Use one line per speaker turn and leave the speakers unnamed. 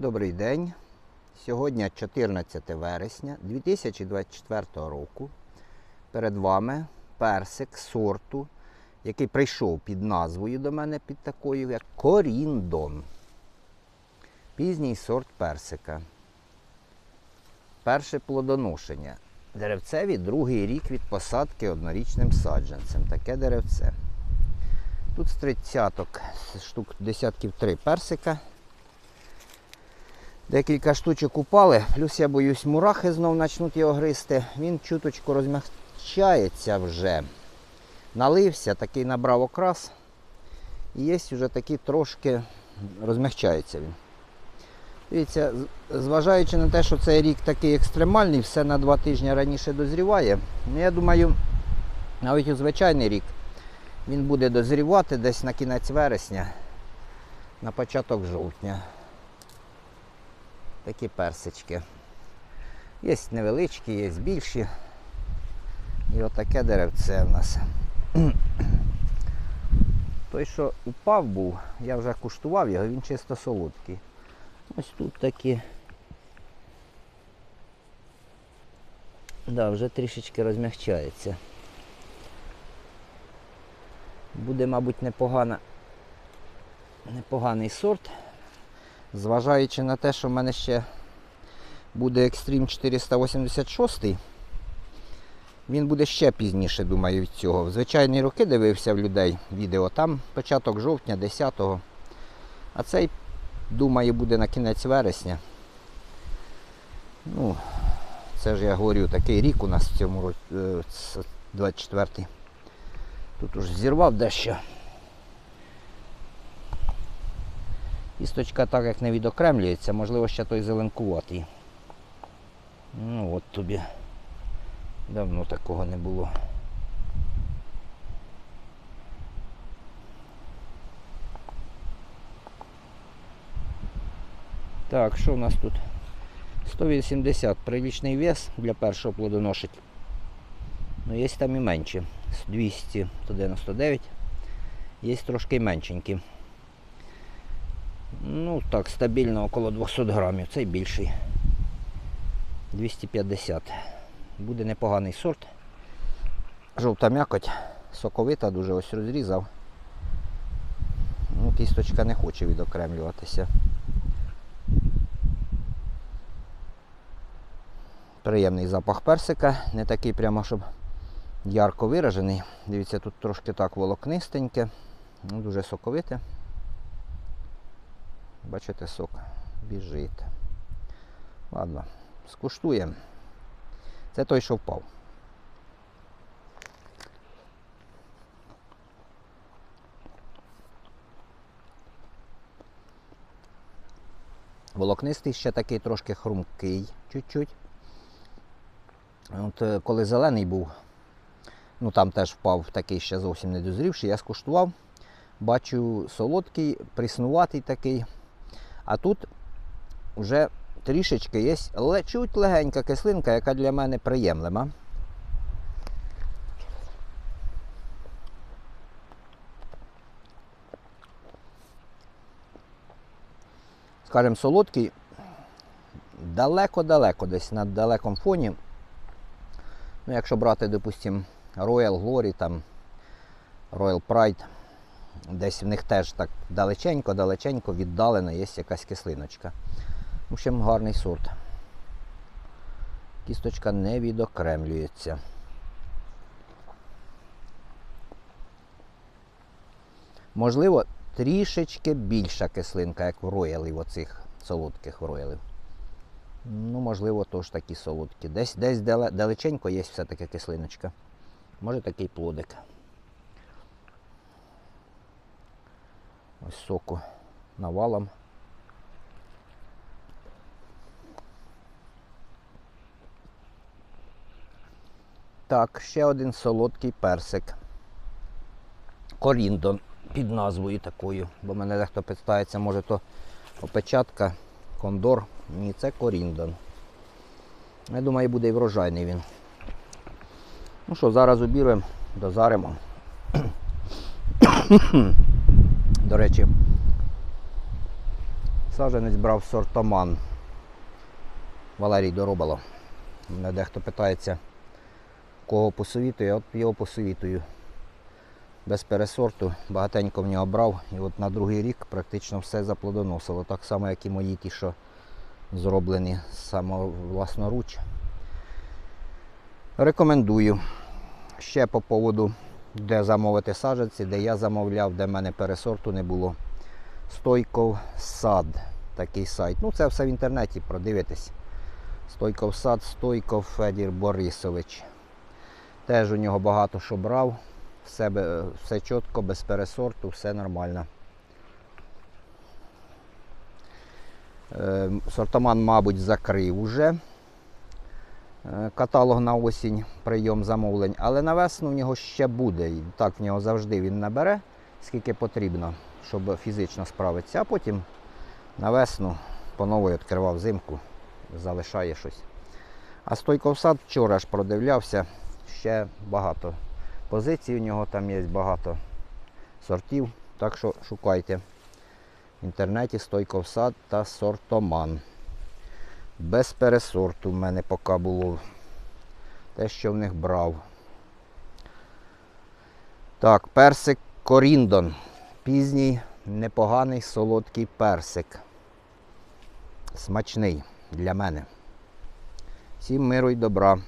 Добрий день. Сьогодні 14 вересня 2024 року. Перед вами персик сорту, який прийшов під назвою до мене під такою, як Коріндон. Пізній сорт персика. Перше плодоношення. Деревцеві другий рік від посадки однорічним саджанцем. Таке деревце. Тут з тридцяток штук десятків три персика. Декілька штучок упали, плюс я боюсь, мурахи знов почнуть його гризти. Він чуточку розмягчається вже. Налився, такий набрав окрас. І є вже такий трошки розмягчається він. Дивіться, зважаючи на те, що цей рік такий екстремальний, все на два тижні раніше дозріває. Ну, я думаю, навіть у звичайний рік він буде дозрівати десь на кінець вересня, на початок жовтня. Такі персички. Є невеличкі, є більші. І отаке деревце в нас. Той, що упав був, я вже куштував його, він чисто солодкий. Ось тут такі. Да, вже трішечки розмягчається. Буде, мабуть, непогана, непоганий сорт. Зважаючи на те, що в мене ще буде Extreme 486, він буде ще пізніше, думаю, від цього. В звичайні роки дивився в людей відео, там початок жовтня, 10-го. А цей, думаю, буде на кінець вересня. Ну, це ж я говорю, такий рік у нас в цьому році, е, 24-й. Тут уж зірвав дещо. Кісточка так як не відокремлюється, можливо, ще той зеленкуватий. Ну от тобі. Давно такого не було. Так, що у нас тут? 180 прилічний вес для першого плодоношення. Ну, є там і менші. 200 199. Є трошки меншенькі. Ну так, стабільно около 200 грамів. Цей більший. 250. Буде непоганий сорт. Жовта м'якоть, соковита, дуже ось розрізав. Ну, кісточка не хоче відокремлюватися. Приємний запах персика, не такий прямо, щоб ярко виражений. Дивіться, тут трошки так волокнистеньке, ну, дуже соковите. Бачите, сок біжить. Ладно, скуштуємо. Це той, що впав. Волокнистий ще такий трошки хрумкий чуть-чуть. От е, коли зелений був, ну там теж впав такий ще зовсім не дозрівший, я скуштував. Бачу солодкий, пріснуватий такий. А тут вже трішечки є чуть легенька кислинка, яка для мене приємлива. Скажем, солодкий далеко-далеко десь на далекому фоні. Ну, якщо брати, допустимо, Royal Glory, там Royal Pride, десь в них теж так далеченько-далеченько віддалена є якась кислиночка. В общем, гарний сорт. Кісточка не відокремлюється. Можливо, трішечки більша кислинка, як в роялів, оцих солодких роялів. Ну, можливо, теж такі солодкі. Десь десь далеченько є все-таки кислиночка. Може такий плодик. Ось соку навалом. Так, ще один солодкий персик. Коріндон під назвою такою. Бо мене дехто питається, може то опечатка, кондор. Ні, це коріндон. Я думаю, буде і врожайний він. Ну що, зараз обірвемо, дозаримо. До речі, Саджанець брав сортоман. Валерій Доробало. Мене дехто питається, кого посовітую, от його посовітую. Без пересорту, багатенько в нього брав, і от на другий рік практично все заплодоносило. Так само, як і мої ті, що зроблені саме власноруч. Рекомендую. Ще по поводу, де замовити саджанці, де я замовляв, де в мене пересорту не було. Стойков сад, такий сайт. Ну, це все в інтернеті, продивитесь. Стойков сад, Стойков Федір Борисович. Теж у нього багато що брав. Все, все чітко, без пересорту, все нормально. Е, Сортоман, мабуть, закрив уже каталог на осінь, прийом замовлень, але на весну в нього ще буде. І так в нього завжди він набере, скільки потрібно, щоб фізично справитися, а потім на весну по новій відкривав зимку, залишає щось. А стойков сад вчора ж продивлявся, ще багато позицій у нього там є багато сортів. Так що шукайте в інтернеті стойков сад та сортоман. Без пересорту в мене поки було те, що в них брав. Так, персик Коріндон. Пізній, непоганий солодкий персик. Смачний для мене. Всім миру й добра.